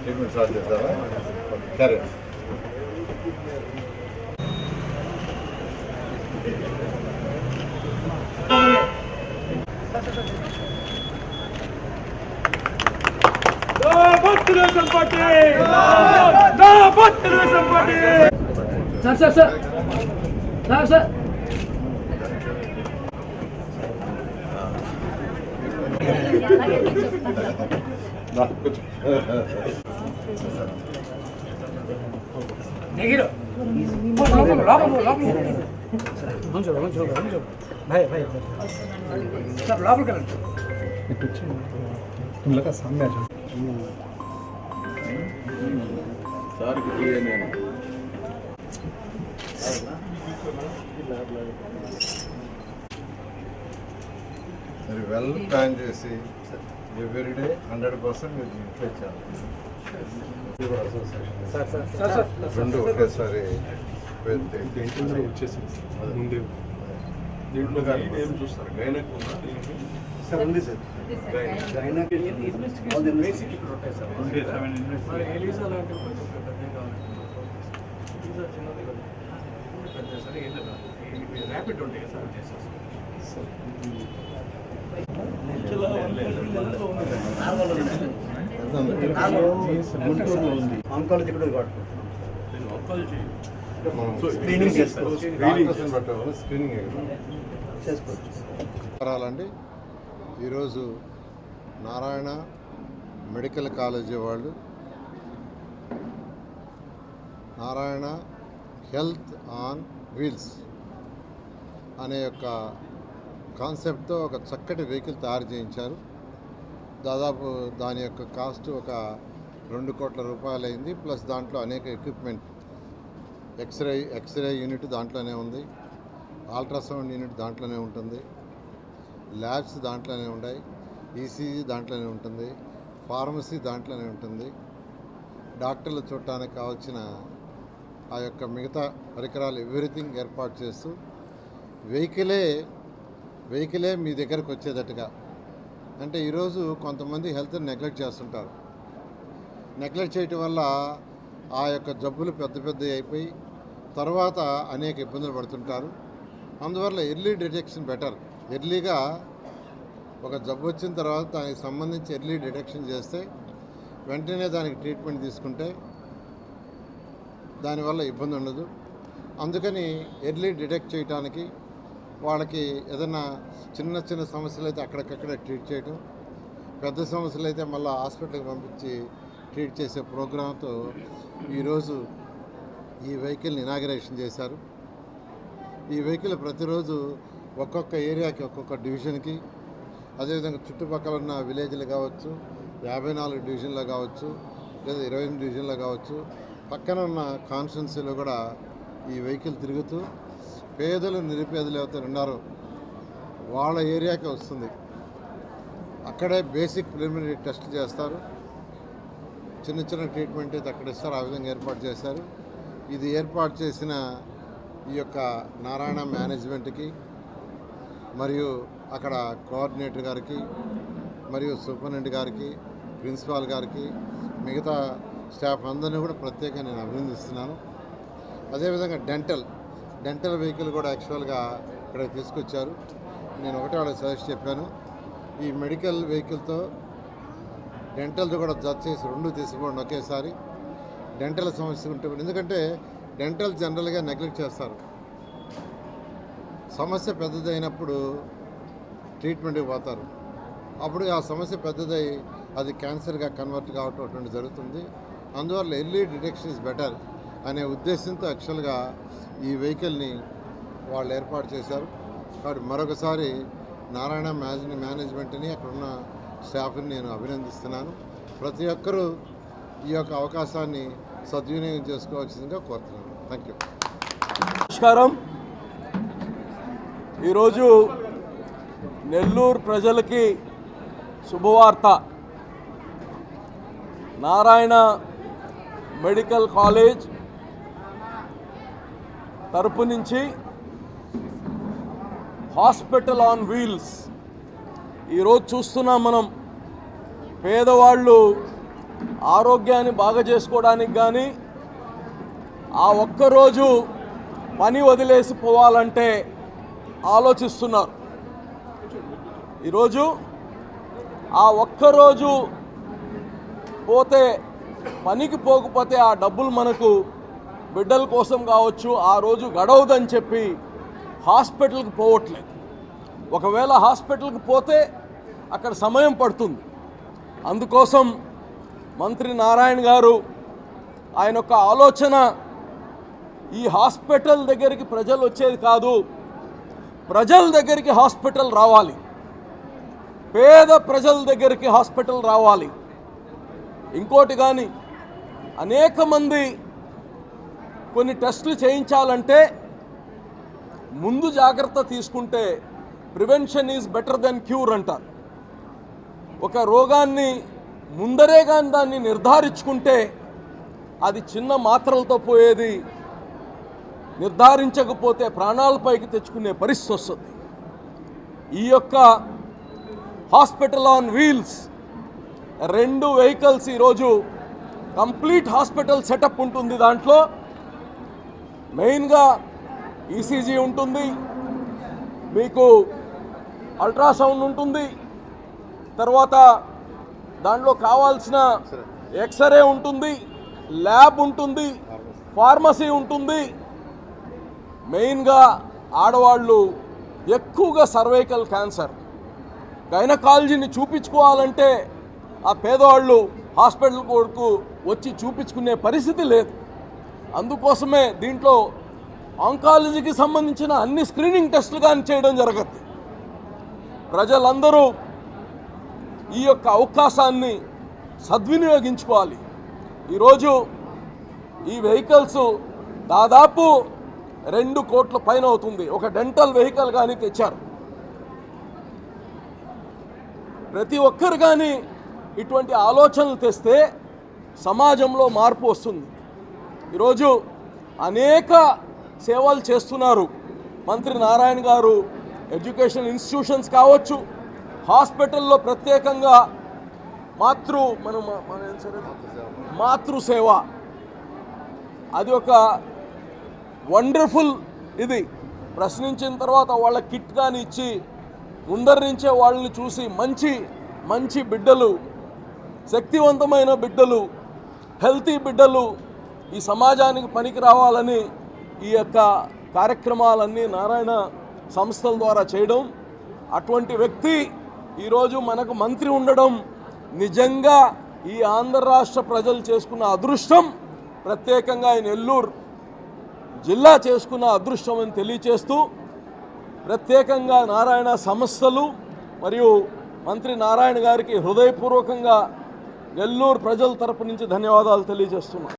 Treatment start చేస్తారా carrot sir sir sir sir sir 나 그렇죠. 내기로. 라고 라고 라고. 먼저 먼저 먼저. भाई भाई सब लाभ कर पीछे तुम लगा सामने आ जाओ सर कितनी है मैंने మీరు వెల్ ప్లాన్ చేసి ఎవ్రీ డే హండ్రెడ్ పర్సెంట్ మీరు ఇంట్లో చేయాలి. సార్ సార్ సార్ సార్ రెండు ఒకేసారి ముందే. దీంట్లో కానీ ఏం చూస్తారు? గైనక్ సార్ ఉంది సార్. ర్యాపిడ్ ఉంటాయి కదా సార్ చేసేస్తాం గుంటూరులో ఉంది ఆంకాలజీ కూడా స్క్రీనింగ్ చేసుకోవచ్చు. స్క్రీనింగ్ చేసుకోవచ్చు ఈరోజు నారాయణ మెడికల్ కాలేజీ వాళ్ళు నారాయణ హెల్త్ ఆన్ వీల్స్ అనే యొక్క కాన్సెప్ట్తో ఒక చక్కటి వెహికల్ తయారు చేయించారు. దాదాపు దాని యొక్క కాస్ట్ ఒక రెండు కోట్ల రూపాయలు అయింది ప్లస్ దాంట్లో అనేక ఎక్విప్మెంట్ ఎక్స్రే ఎక్స్రే యూనిట్ దాంట్లోనే ఉంది. అల్ట్రాసౌండ్ యూనిట్ దాంట్లోనే ఉంటుంది. ల్యాబ్స్ దాంట్లోనే ఉన్నాయి. ఈసీజీ దాంట్లోనే ఉంటుంది. ఫార్మసీ దాంట్లోనే ఉంటుంది. డాక్టర్లు చూడటానికి కావాల్సిన ఆ యొక్క మిగతా పరికరాలు ఎవ్రీథింగ్ ఏర్పాటు చేస్తూ వెహికలే వెహికలే మీ దగ్గరకు వచ్చేటట్టుగా. అంటే ఈరోజు కొంతమంది హెల్త్ నెగ్లెక్ట్ చేస్తుంటారు. నెగ్లెక్ట్ చేయటం వల్ల ఆ యొక్క జబ్బులు పెద్ద పెద్దవి అయిపోయి తర్వాత అనేక ఇబ్బందులు పడుతుంటారు. అందువల్ల ఎర్లీ డిటెక్షన్ బెటర్. ఎర్లీగా ఒక జబ్బు వచ్చిన తర్వాత దానికి సంబంధించి ఎర్లీ డిటెక్షన్ చేస్తే వెంటనే దానికి ట్రీట్మెంట్ తీసుకుంటే దానివల్ల ఇబ్బంది ఉండదు. అందుకని ఎర్లీ డిటెక్ట్ చేయడానికి వాళ్ళకి ఏదైనా చిన్న చిన్న సమస్యలు అయితే అక్కడికక్కడే ట్రీట్ చేయడం పెద్ద సమస్యలు అయితే మళ్ళీ హాస్పిటల్కి పంపించి ట్రీట్ చేసే ప్రోగ్రాంతో ఈరోజు ఈ వెహికల్ని ఇనాగరేషన్ చేశారు. ఈ వెహికల్ ప్రతిరోజు ఒక్కొక్క ఏరియాకి ఒక్కొక్క డివిజన్కి అదేవిధంగా చుట్టుపక్కల ఉన్న విలేజ్లు కావచ్చు యాభై నాలుగు డివిజన్లు కావచ్చు లేదా ఇరవై ఎనిమిది డివిజన్లు కావచ్చు పక్కన ఉన్న కాన్స్టిట్యున్సీలో కూడా ఈ వెహికల్ తిరుగుతూ పేదలు నిరుపేదలు ఎవరైతే ఉన్నారో వాళ్ళ ఏరియాకి వస్తుంది. అక్కడే బేసిక్ ప్రిలిమినరీ టెస్ట్ చేస్తారు. చిన్న చిన్న ట్రీట్మెంట్ అయితే అక్కడ ఇస్తారు. ఆ విధంగా ఏర్పాటు చేశారు. ఇది ఏర్పాటు చేసిన ఈ యొక్క నారాయణ మేనేజ్మెంట్కి మరియు అక్కడ కోఆర్డినేటర్ గారికి మరియు సూపరింటెండెంట్ గారికి ప్రిన్సిపాల్ గారికి మిగతా స్టాఫ్ అందరినీ కూడా ప్రత్యేకంగా నేను అభినందిస్తున్నాను. అదేవిధంగా డెంటల్ డెంటల్ వెహికల్ కూడా యాక్చువల్గా ఇక్కడ తీసుకొచ్చారు. నేను ఒకటే వాళ్ళకి సజెస్ట్ చెప్పాను. ఈ మెడికల్ వెహికల్తో డెంటల్తో కూడా జత చేసి రెండు తీసుకోండి ఒకేసారి. డెంటల్ సమస్య ఉంటే ఎందుకంటే డెంటల్ జనరల్గా నెగ్లెక్ట్ చేస్తారు. సమస్య పెద్దదైనప్పుడు ట్రీట్మెంట్కి పోతారు. అప్పుడు ఆ సమస్య పెద్దదై అది క్యాన్సర్గా కన్వర్ట్ కావటం అటువంటి జరుగుతుంది. అందువల్ల ఎర్లీ డిటెక్షన్ ఇస్ బెటర్. అనే ఉద్దేశంతో యాక్చువల్గా ఈ వెహికల్ని వాళ్ళు ఏర్పాటు చేశారు. కాబట్టి మరొకసారి నారాయణ మేనేజ్ మేనేజ్మెంట్ని అక్కడున్న స్టాఫ్ని నేను అభినందిస్తున్నాను. ప్రతి ఒక్కరూ ఈ యొక్క అవకాశాన్ని సద్వినియోగం చేసుకోవాల్సిందిగా కోరుతున్నాను. Thank you. నమస్కారం. ఈరోజు నెల్లూరు ప్రజలకి శుభవార్త. నారాయణ మెడికల్ కాలేజ్ తరపు నుంచి హాస్పిటల్ ఆన్ వీల్స్. ఈరోజు చూస్తున్నాం మనం పేదవాళ్ళు ఆరోగ్యాన్ని బాగా చేసుకోవడానికి కానీ ఆ ఒక్కరోజు పని వదిలేసి పోవాలంటే ఆలోచిస్తున్నారు. ఈరోజు ఆ ఒక్కరోజు పోతే పనికి పోకపోతే ఆ డబ్బులు మనకు బిడ్డల కోసం కావచ్చు ఆ రోజు గడవదని చెప్పి హాస్పిటల్కి పోవట్లేదు. ఒకవేళ హాస్పిటల్కి పోతే అక్కడ సమయం పడుతుంది. అందుకోసం మంత్రి నారాయణ గారు ఆయన యొక్క ఆలోచన ఈ హాస్పిటల్ దగ్గరికి ప్రజలు వచ్చేది కాదు ప్రజల దగ్గరికి హాస్పిటల్ రావాలి. పేద ప్రజల దగ్గరికి హాస్పిటల్ రావాలి. ఇంకోటి కానీ అనేక మంది కొన్ని టెస్టులు చేయించాలంటే ముందు జాగ్రత్త తీసుకుంటే prevention is better then cure అంటారు. ఒక రోగాన్ని ముందరే కానీ దాన్ని నిర్ధారించుకుంటే అది చిన్న మాత్రలతో పోయేది నిర్ధారించకపోతే ప్రాణాలపైకి తెచ్చుకునే పరిస్థితి వస్తుంది. ఈ యొక్క హాస్పిటల్ ఆన్ వీల్స్ రెండు వెహికల్స్ ఈరోజు కంప్లీట్ హాస్పిటల్ సెటప్ ఉంటుంది దాంట్లో. మెయిన్గా ఈసీజీ ఉంటుంది. మీకు అల్ట్రాసౌండ్ ఉంటుంది. తర్వాత దాంట్లో కావాల్సిన ఎక్స్రే ఉంటుంది. ల్యాబ్ ఉంటుంది. ఫార్మసీ ఉంటుంది. మెయిన్గా ఆడవాళ్ళు ఎక్కువగా సర్వైకల్ క్యాన్సర్. గైనకాలజీని చూపించుకోవాలంటే ఆ పేదవాళ్ళు హాస్పిటల్ కొడుకు వచ్చి చూపించుకునే పరిస్థితి లేదు. అందుకోసమే దీంట్లో ఆంకాలజీకి సంబంధించిన అన్ని స్క్రీనింగ్ టెస్టులు కానీ చేయడం జరగద్ది. ప్రజలందరూ ఈ యొక్క అవకాశాన్ని సద్వినియోగించుకోవాలి. ఈరోజు ఈ వెహికల్స్ దాదాపు రెండు కోట్ల పైన అవుతుంది. ఒక డెంటల్ వెహికల్ కానీ తెచ్చారు. ప్రతి ఒక్కరు కానీ ఇటువంటి ఆలోచనలు తెస్తే సమాజంలో మార్పు వస్తుంది. ఈరోజు అనేక సేవలు చేస్తున్నారు. మంత్రి నారాయణ గారు ఎడ్యుకేషన్ ఇన్స్టిట్యూషన్స్ కావచ్చు హాస్పిటల్లో ప్రత్యేకంగా మాతృ మనం మాతృ సేవ మాతృసేవ. అది ఒక వండర్ఫుల్ ఇది. ప్రశ్నించిన తర్వాత వాళ్ళ కిట్ కానీ ఇచ్చి ముందరి నుంచే వాళ్ళని చూసి మంచి మంచి బిడ్డలు శక్తివంతమైన బిడ్డలు హెల్తీ బిడ్డలు ఈ సమాజానికి పనికి రావాలని ఈ యొక్క కార్యక్రమాలన్నీ నారాయణ సంస్థల ద్వారా చేయడం అటువంటి వ్యక్తి ఈరోజు మనకు మంత్రి ఉండడం నిజంగా ఈ ఆంధ్ర రాష్ట్ర ప్రజలు చేసుకున్న అదృష్టం. ప్రత్యేకంగా ఈ నెల్లూరు జిల్లా చేసుకున్న అదృష్టం అని తెలియచేస్తూ ప్రత్యేకంగా నారాయణ సంస్థలు మరియు మంత్రి నారాయణ గారికి హృదయపూర్వకంగా నెల్లూరు ప్రజల తరపు నుంచి ధన్యవాదాలు తెలియజేస్తున్నాను